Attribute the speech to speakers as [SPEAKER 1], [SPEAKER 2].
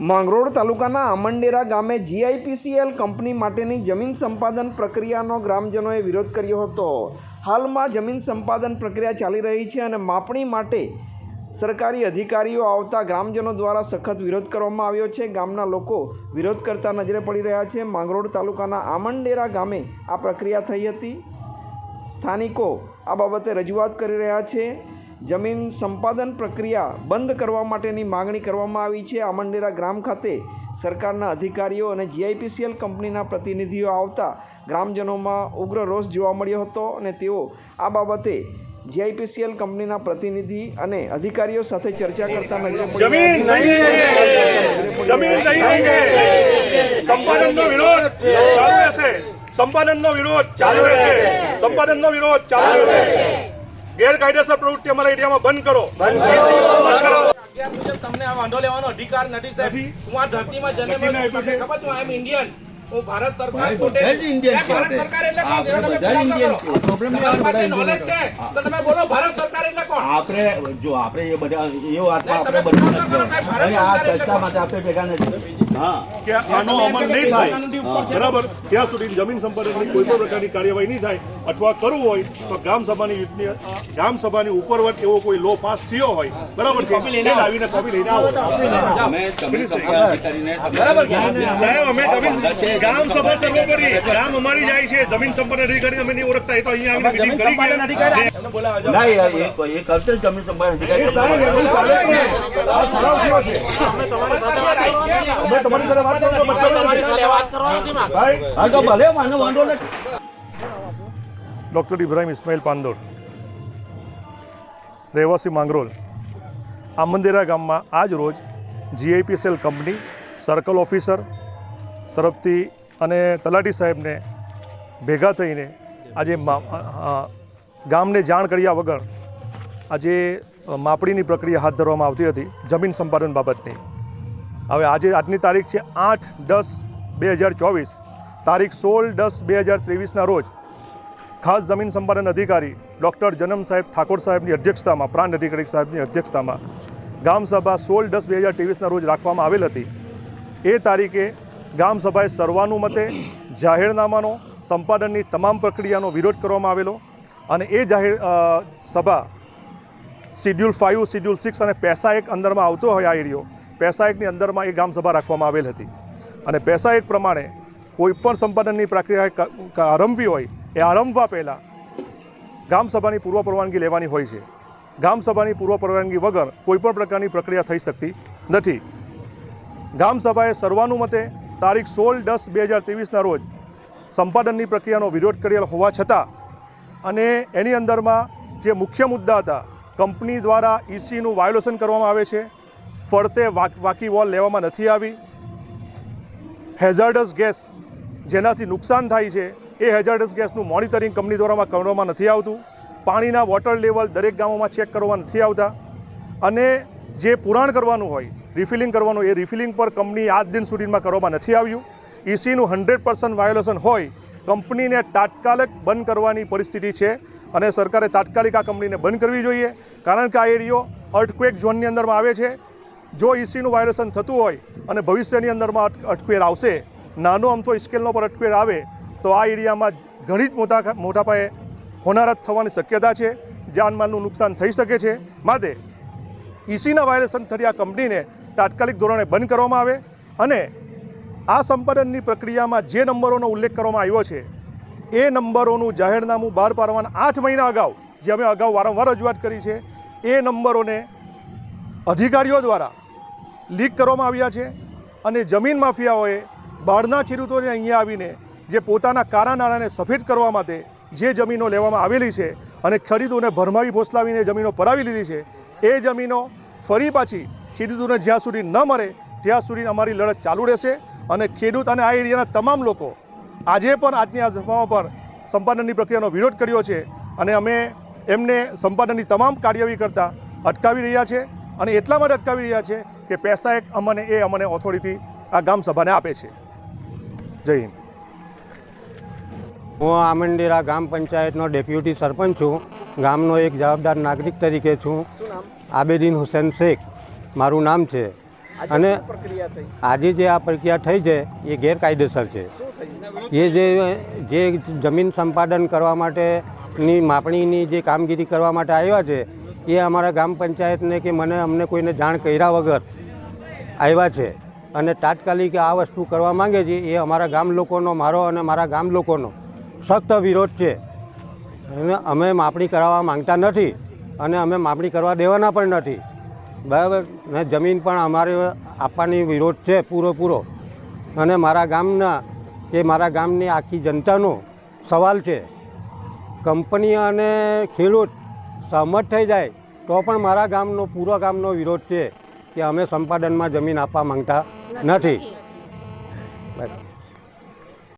[SPEAKER 1] માંગરોળ તાલુકાના આમંડેરા ગામે GIPCL company માટેની જમીન સંપાદન પ્રક્રિયાનો ગ્રામજનોએ વિરોધ કર્યો હતો. હાલમાં જમીન સંપાદન પ્રક્રિયા ચાલી રહી છે અને માપણી માટે સરકારી અધિકારીઓ આવતા ગ્રામજનો દ્વારા સખત વિરોધ કરવામાં આવ્યો છે. ગામના લોકો વિરોધ કરતા નજરે પડી રહ્યા છે. માંગરોળ તાલુકાના આમંડેરા ગામે આ પ્રક્રિયા થઈ હતી. સ્થાનિકો આ બાબતે રજૂઆત કરી રહ્યા છે. જમીન સંપાદન પ્રક્રિયા બંધ કરવા માટેની માગણી કરવામાં આવી છે. આમંડેરા ગ્રામ ખાતે સરકારના અધિકારીઓ અને જીઆઈપીસીએલ કંપનીના પ્રતિનિધિઓ આવતા ગ્રામજનોમાં ઉગ્ર રોષ જોવા મળ્યો હતો અને તેઓ આ બાબતે જીઆઈપીસીએલ કંપનીના પ્રતિનિધિ અને અધિકારીઓ સાથે ચર્ચા કરતા
[SPEAKER 2] સંપાદનનો વિરોધ સંપાદનનો વિરોધ ચાલુ રહેશે. સંપાદનનો વિરોધ ચાલુ રહેશે. ગેરકાયદેસર પ્રવૃત્તિ અમારા એરિયામાં બંધ કરો. બંધ કરો.
[SPEAKER 3] તમને આ વાંધો લેવાનો અધિકાર નથી સાહેબ. હું આ ધરતીમાં
[SPEAKER 2] જન્મ
[SPEAKER 3] ખબર છું આઈ એમ ઇન્ડિયન ભારત સરકાર ભારત સરકાર એટલે કરો.
[SPEAKER 4] છે.
[SPEAKER 3] તો તમે બોલો ભારત સરકાર એટલે
[SPEAKER 4] આપણે જો આપણે એ બધા એ
[SPEAKER 3] વાત
[SPEAKER 4] આપણે બધા આ ચર્ચા માટે આપણે ભેગા નથી. હા.
[SPEAKER 2] કે આનો અમલ નહીં થાય.
[SPEAKER 3] કાનૂનથી ઉપર છે.
[SPEAKER 2] બરાબર. ત્યાં સુધી જમીન સંપાદનની કોઈ પણ પ્રકારની કાર્યવાહી નહીં થાય. અથવા કરવું હોય તો ગ્રામ સભાની યુથની ગ્રામ સભાની ઉપરવટ એવો કોઈ લો પાસ થયો હોય બરાબર છે? એ લાવીને કોપી લઈને આવો.
[SPEAKER 4] અમે તમે
[SPEAKER 2] સાહેબ અમે જમીન ગ્રામ સભા સર્વોપરી ગ્રામ અમારી જાય છે. જમીન સંપાદન અધિકારી અમે નહીં ઓળખતા. એ તો અહીંયા આવીને કરી ગયા.
[SPEAKER 4] ના એ કરશે જમીન સંભાળ હા તો ભલે મને વાંધો નથી
[SPEAKER 2] ડૉક્ટર ઇબ્રાહિમ ઇસ્માઇલ પાંદોર રહેવાસી માંગરોલ આમંદેરા ગામમાં આજ રોજ જીઆઈપીએસએલ કંપની સર્કલ ઓફિસર તરફથી અને તલાટી સાહેબને ભેગા થઈને આજે ગામને જાણ કર્યા વગર આજે માપણીની પ્રક્રિયા હાથ ધરવામાં આવતી હતી જમીન સંપાદન બાબતની. હવે આજે આજની તારીખ છે આઠ દસ બે હજાર ચોવીસ. તારીખ સોળ દસ બે હજાર ત્રેવીસના રોજ ખાસ જમીન સંપાદન અધિકારી ડૉક્ટર જનમ સાહેબ ઠાકોર સાહેબની અધ્યક્ષતામાં, પ્રાંત અધિકારી સાહેબની અધ્યક્ષતામાં ગામ સભા સોળ દસ બે હજાર ત્રેવીસના રોજ રાખવામાં આવેલ હતી. એ તારીખે ગામસભાએ સર્વાનુમતે જાહેરનામાનો, સંપાદનની તમામ પ્રક્રિયાનો વિરોધ કરવામાં આવેલો અને એ જાહેર સભા શિડ્યુલ ફાઇવ શિડ્યુલ સિક્સ અને પૈસા એક અંદરમાં આવતો હોય આ એરિયો, પૈસા એકની અંદરમાં એ ગામ સભા રાખવામાં આવેલ હતી. અને પૈસા એક પ્રમાણે કોઈપણ સંપાદનની પ્રક્રિયા આરંભવી હોય, એ આરંભવા પહેલાં ગ્રામસભાની પૂર્વ પરવાનગી લેવાની હોય છે. ગ્રામસભાની પૂર્વ પરવાનગી વગર કોઈપણ પ્રકારની પ્રક્રિયા થઈ શકતી નથી. ગ્રામસભાએ સર્વાનુમતે તારીખ સોળ દસ બે હજાર ત્રેવીસના રોજ સંપાદનની પ્રક્રિયાનો વિરોધ કરેલ હોવા છતાં અને એની અંદરમાં જે મુખ્ય મુદ્દા હતા કંપની દ્વારા ઈસીનું વાયોલેશન કરવામાં આવે છે. ફરતે વાક- વોલ લેવામાં નથી આવી. હેઝાર્ડસ ગેસ જેનાથી નુકસાન થાય છે, એ હેઝાર્ડસ ગેસનું મોનિટરિંગ કંપની દ્વારા કરવામાં નથી આવતું. પાણીના વોટર લેવલ દરેક ગામોમાં ચેક કરવા નથી આવતા. અને જે પુરાણ કરવાનું હોય, રિફિલિંગ કરવાનું, એ રિફિલિંગ પર કંપની આજ દિન સુધીમાં કરવામાં નથી આવ્યું. ઈસીનું હંડ્રેડ પર્સન્ટ વાયોલેશન હોય, કંપનીને તાત્કાલિક બંધ કરવાની પરિસ્થિતિ છે. અને સરકારે તાત્કાલિક આ કંપનીને બંધ કરવી જોઈએ. કારણ કે આ એરિયો અર્થક્વેક ઝોનની અંદરમાં આવે છે. જો ઈસીનું વાયોલેશન થતું હોય અને ભવિષ્યની અંદરમાં અટ- અટકવેર આવશે, નાનો અમથો સ્કેલનો પર અટકવેર આવે, તો આ એરિયામાં ઘણી જ મોટા મોટા પાયે હોનારત થવાની શક્યતા છે. જાનમાલનું નુકસાન થઈ શકે છે. માટે ઈસીના વાયોલેશન થતી આ કંપનીને તાત્કાલિક ધોરણે બંધ કરવામાં આવે અને આ સંપાદનની પ્રક્રિયામાં જે નંબરોનો ઉલ્લેખ કરવામાં આવ્યો છે એ નંબરોનું જાહેરનામું બહાર પાડવાના આઠ મહિના અગાઉ, જે અમે અગાઉ વારંવાર રજૂઆત કરી છે, એ નંબરોને અધિકારીઓ દ્વારા લીક કરવામાં આવ્યા છે અને જમીન માફિયાઓએ બહારના ખેડૂતોને અહીંયા આવીને જે પોતાના કારા નાણાંને સફેદ કરવા માટે જે જમીનો લેવામાં આવેલી છે અને ખેડૂતોને ભરમાવી ફોસલાવીને જમીનો પરાવી લીધી છે, એ જમીનો ફરી પાછી ખેડૂતોને જ્યાં સુધી ન મળે, ત્યાં સુધી અમારી લડત ચાલુ રહેશે અને ખેડૂત અને આ એરિયાના તમામ લોકો આજે પણ આજની આ સભાઓ પર સંપાદનની પ્રક્રિયાનો વિરોધ કર્યો છે અને અમે એમને સંપાદનની તમામ કાર્યવાહી કરતાં અટકાવી રહ્યા છે અને એટલા માટે અટકાવી રહ્યા છે કે પૈસા એક અમને એ અમને ઓથોરિટી આ ગામ સભાને આપે છે. જય હિન્દ.
[SPEAKER 5] હું આમંડીરા ગામ પંચાયતનો ડેપ્યુટી સરપંચ છું. ગામનો એક જવાબદાર નાગરિક તરીકે છું. આબેદીન હુસેન શેખ. મારું નામ છે. અને
[SPEAKER 1] શું પ્રક્રિયા થઈ?
[SPEAKER 5] આજે જે આ પ્રક્રિયા થઈ છે એ ગેરકાયદેસર છે. એ જે જે જમીન સંપાદન કરવા માટેની માપણીની જે કામગીરી કરવા માટે આવ્યા છે, એ અમારા ગ્રામ પંચાયતને કે મને અમને કોઈને જાણ કર્યા વગર આવ્યા છે. અને તાત્કાલિક આ વસ્તુ કરવા માંગે છે, એ અમારા ગામ લોકોનો મારો અને મારા ગામ લોકોનો સખ્ત વિરોધ છે. અને અમે માપણી કરાવવા માંગતા નથી અને અમે માપણી કરવા દેવાના પણ નથી. બરાબર? ને જમીન પણ અમારે આપવાની વિરોધ છે પૂરો અને મારા ગામના કે મારા ગામની આખી જનતાનો સવાલ છે. કંપની અને ખેડૂત સહમત થઈ જાય તો પણ મારા ગામનો, પૂરા ગામનો વિરોધ છે કે અમે સંપાદનમાં જમીન આપવા માંગતા નથી.